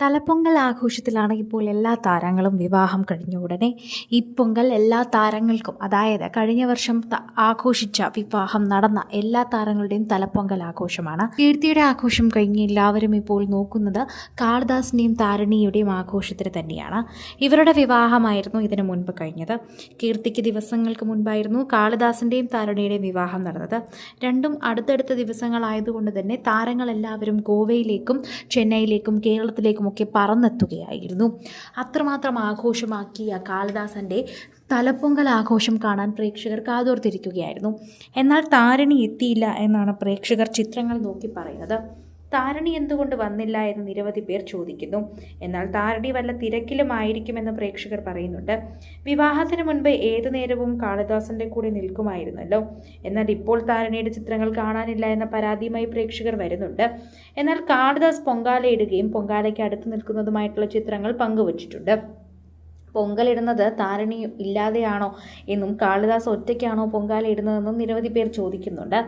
തലപ്പൊങ്കൽ ആഘോഷത്തിലാണ് ഇപ്പോൾ എല്ലാ താരങ്ങളും വിവാഹം കഴിഞ്ഞ ഉടനെ. ഈ പൊങ്കൽ എല്ലാ താരങ്ങൾക്കും അതായത് കഴിഞ്ഞ വർഷം ആഘോഷിച്ച വിവാഹം നടന്ന എല്ലാ താരങ്ങളുടെയും തലപ്പൊങ്കൽ ആഘോഷമാണ്. കീർത്തിയുടെ ആഘോഷം കഴിഞ്ഞ് എല്ലാവരും ഇപ്പോൾ നോക്കുന്നത് കാളിദാസിന്റെയും താരണിയുടെയും ആഘോഷത്തിന് തന്നെയാണ്. ഇവരുടെ വിവാഹമായിരുന്നു ഇതിനു മുൻപ് കഴിഞ്ഞത്. കീർത്തിക്ക് ദിവസങ്ങൾക്ക് മുൻപായിരുന്നു കാളിദാസിന്റെയും താരണിയുടെയും വിവാഹം നടന്നത്. രണ്ടും അടുത്തടുത്ത ദിവസങ്ങളായതുകൊണ്ട് തന്നെ താരങ്ങളെല്ലാവരും ഗോവയിലേക്കും ചെന്നൈയിലേക്കും കേരളത്തിലേക്കും ഒക്കെ പറന്നെത്തുകയായിരുന്നു. അത്രമാത്രം ആഘോഷമാക്കിയ കാളിദാസന്റെ തലപ്പൊങ്കൽ ആഘോഷം കാണാൻ പ്രേക്ഷകർ കാതോർത്തിരിക്കുകയായിരുന്നു. എന്നാൽ താരണി എത്തിയില്ല എന്നാണ് പ്രേക്ഷകർ ചിത്രങ്ങൾ നോക്കി പറയുന്നത്. താരണി എന്തുകൊണ്ട് വന്നില്ല എന്ന് നിരവധി പേർ ചോദിക്കുന്നു. എന്നാൽ താരണി വല്ല തിരക്കിലുമായിരിക്കുമെന്ന് പ്രേക്ഷകർ പറയുന്നുണ്ട്. വിവാഹത്തിന് മുൻപ് ഏതു നേരവും കാളിദാസന്റെ കൂടെ നിൽക്കുമായിരുന്നല്ലോ. എന്നാൽ ഇപ്പോൾ താരണിയുടെ ചിത്രങ്ങൾ കാണാനില്ല എന്ന പരാതിയുമായി പ്രേക്ഷകർ വരുന്നുണ്ട്. എന്നാൽ കാളിദാസ് പൊങ്കാലയിടുകയും പൊങ്കാലയ്ക്ക് അടുത്ത് നിൽക്കുന്നതുമായിട്ടുള്ള ചിത്രങ്ങൾ പങ്കുവച്ചിട്ടുണ്ട്. പൊങ്കലിടുന്നത് താരണി ഇല്ലാതെയാണോ എന്നും കാളിദാസ് ഒറ്റയ്ക്കാണോ പൊങ്കാലയിടുന്നതെന്നും നിരവധി പേർ ചോദിക്കുന്നുണ്ട്.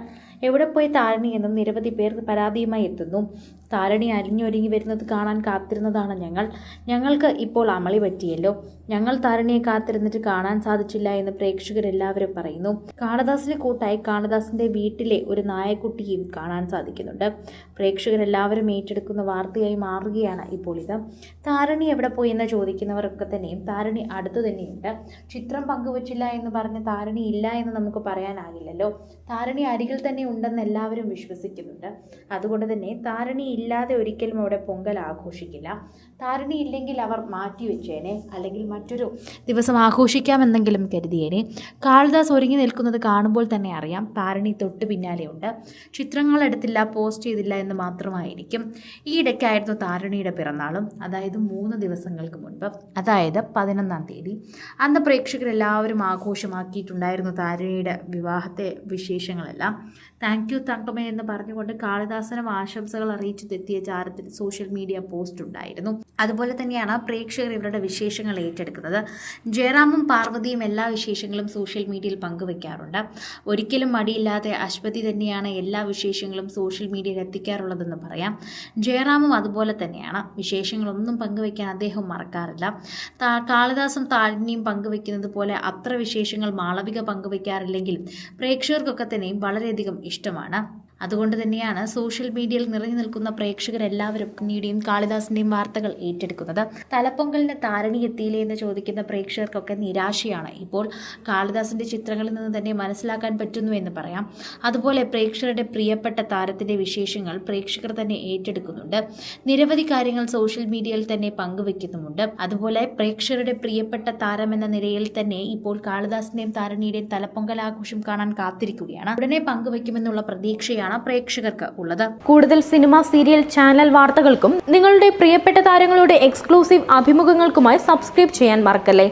എവിടെ പോയി താരണി എന്നും നിരവധി പേർ പരാതിയുമായി എത്തുന്നു. താരണി അരിഞ്ഞൊരുങ്ങി വരുന്നത് കാണാൻ കാത്തിരുന്നതാണ് ഞങ്ങൾ. ഞങ്ങൾക്ക് ഇപ്പോൾ അമളി പറ്റിയല്ലോ. ഞങ്ങൾ താരണിയെ കാത്തിരുന്നിട്ട് കാണാൻ സാധിച്ചില്ല എന്ന് പ്രേക്ഷകരെല്ലാവരും പറയുന്നു. കാളിദാസിന് കൂട്ടായി കാളിദാസിന്റെ വീട്ടിലെ ഒരു നായക്കുട്ടിയും കാണാൻ സാധിക്കുന്നുണ്ട്. പ്രേക്ഷകരെല്ലാവരും ഏറ്റെടുക്കുന്ന വാർത്തയായി മാറുകയാണ് ഇപ്പോൾ ഇത്. താരണി എവിടെ പോയി എന്ന് ചോദിക്കുന്നവരൊക്കെ തന്നെയും താരണി അടുത്തു തന്നെയുണ്ട്. ചിത്രം പങ്കുവച്ചില്ല എന്ന് പറഞ്ഞ് താരണി ഇല്ല എന്ന് നമുക്ക് പറയാനാകില്ലല്ലോ. താരണി അരികിൽ തന്നെ ഉണ്ടെന്ന് എല്ലാവരും വിശ്വസിക്കുന്നുണ്ട്. അതുകൊണ്ട് തന്നെ താരണി ഇല്ലാതെ ഒരിക്കലും അവിടെ പൊങ്കൽ ആഘോഷിക്കില്ല. താരണി ഇല്ലെങ്കിൽ അവർ മാറ്റിവെച്ചേനെ അല്ലെങ്കിൽ മറ്റൊരു ദിവസം ആഘോഷിക്കാമെന്നെങ്കിലും കരുതിയേനെ. കാളിദാസ് ഒരുങ്ങി നിൽക്കുന്നത് കാണുമ്പോൾ തന്നെ അറിയാം താരണി തൊട്ട് പിന്നാലെയുണ്ട് ചിത്രങ്ങൾ എടുത്തില്ല പോസ്റ്റ് ചെയ്തില്ല എന്ന് മാത്രമായിരിക്കും. ഈ ഇടയ്ക്കായിരുന്നു താരണിയുടെ പിറന്നാളും. അതായത് മൂന്ന് ദിവസങ്ങൾക്ക് മുൻപ്. അതായത് പതിനൊന്നാം തീയതി. അന്ന് പ്രേക്ഷകരെല്ലാവരും ആഘോഷമാക്കിയിട്ടുണ്ടായിരുന്നു താരണിയുടെ വിവാഹത്തെ വിശേഷങ്ങളെല്ലാം. താങ്ക് യു തങ്കമ്മ എന്ന് പറഞ്ഞുകൊണ്ട് കാളിദാസനും ആശംസകൾ അറിയിച്ചെത്തിയ ചാരത്തിൽ സോഷ്യൽ മീഡിയ പോസ്റ്റ് ഉണ്ടായിരുന്നു. അതുപോലെ തന്നെയാണ് പ്രേക്ഷകർ ഇവരുടെ വിശേഷങ്ങൾ ഏറ്റെടുക്കുന്നത്. ജയറാമും പാർവതിയും എല്ലാ വിശേഷങ്ങളും സോഷ്യൽ മീഡിയയിൽ പങ്കുവെക്കാറുണ്ട്. ഒരിക്കലും മടിയില്ലാതെ അശ്വതി തന്നെയാണ് എല്ലാ വിശേഷങ്ങളും സോഷ്യൽ മീഡിയയിൽ എത്തിക്കാറുള്ളതെന്ന് പറയാം. ജയറാമും അതുപോലെ തന്നെയാണ്. വിശേഷങ്ങളൊന്നും പങ്കുവെക്കാൻ അദ്ദേഹം മറക്കാറില്ല. കാളിദാസും താഴ്നിയും പങ്കുവെക്കുന്നത് പോലെ അത്ര വിശേഷങ്ങൾ മാളവിക പങ്കുവെക്കാറില്ലെങ്കിലും പ്രേക്ഷകർക്കൊക്കെ തന്നെയും വളരെയധികം ഇഷ്ടമാണ്. അതുകൊണ്ട് തന്നെയാണ് സോഷ്യൽ മീഡിയയിൽ നിറഞ്ഞു നിൽക്കുന്ന പ്രേക്ഷകരെല്ലാവരും നീടിയും കാളിദാസിന്റെയും വാർത്തകൾ ഏറ്റെടുക്കുന്നത്. തലപ്പൊങ്കലിന് താരണി എത്തിയില്ലേ എന്ന് ചോദിക്കുന്ന പ്രേക്ഷകർക്കൊക്കെ നിരാശയാണ്. ഇപ്പോൾ കാളിദാസിന്റെ ചിത്രങ്ങളിൽ നിന്ന് തന്നെ മനസ്സിലാക്കാൻ പറ്റുന്നു എന്ന് പറയാം. അതുപോലെ പ്രേക്ഷകരുടെ പ്രിയപ്പെട്ട താരത്തിന്റെ വിശേഷങ്ങൾ പ്രേക്ഷകർ തന്നെ ഏറ്റെടുക്കുന്നുണ്ട്. നിരവധി കാര്യങ്ങൾ സോഷ്യൽ മീഡിയയിൽ തന്നെ പങ്കുവെക്കുന്നുമുണ്ട്. അതുപോലെ പ്രേക്ഷകരുടെ പ്രിയപ്പെട്ട താരം എന്ന നിലയിൽ തന്നെ ഇപ്പോൾ കാളിദാസിന്റെയും താരണിയുടെയും തലപ്പൊങ്കൽ ആഘോഷം കാണാൻ കാത്തിരിക്കുകയാണ്. ഉടനെ പങ്കുവെക്കുമെന്നുള്ള പ്രതീക്ഷയാണ് പ്രേക്ഷകർക്ക് ഉള്ളത്. കൂടുതൽ സിനിമ സീരിയൽ ചാനൽ വാർത്തകൾക്കും നിങ്ങളുടെ പ്രിയപ്പെട്ട താരങ്ങളുടെ എക്സ്ക്ലൂസീവ് അഭിമുഖങ്ങൾക്കുമായി സബ്സ്ക്രൈബ് ചെയ്യാൻ മറക്കല്ലേ?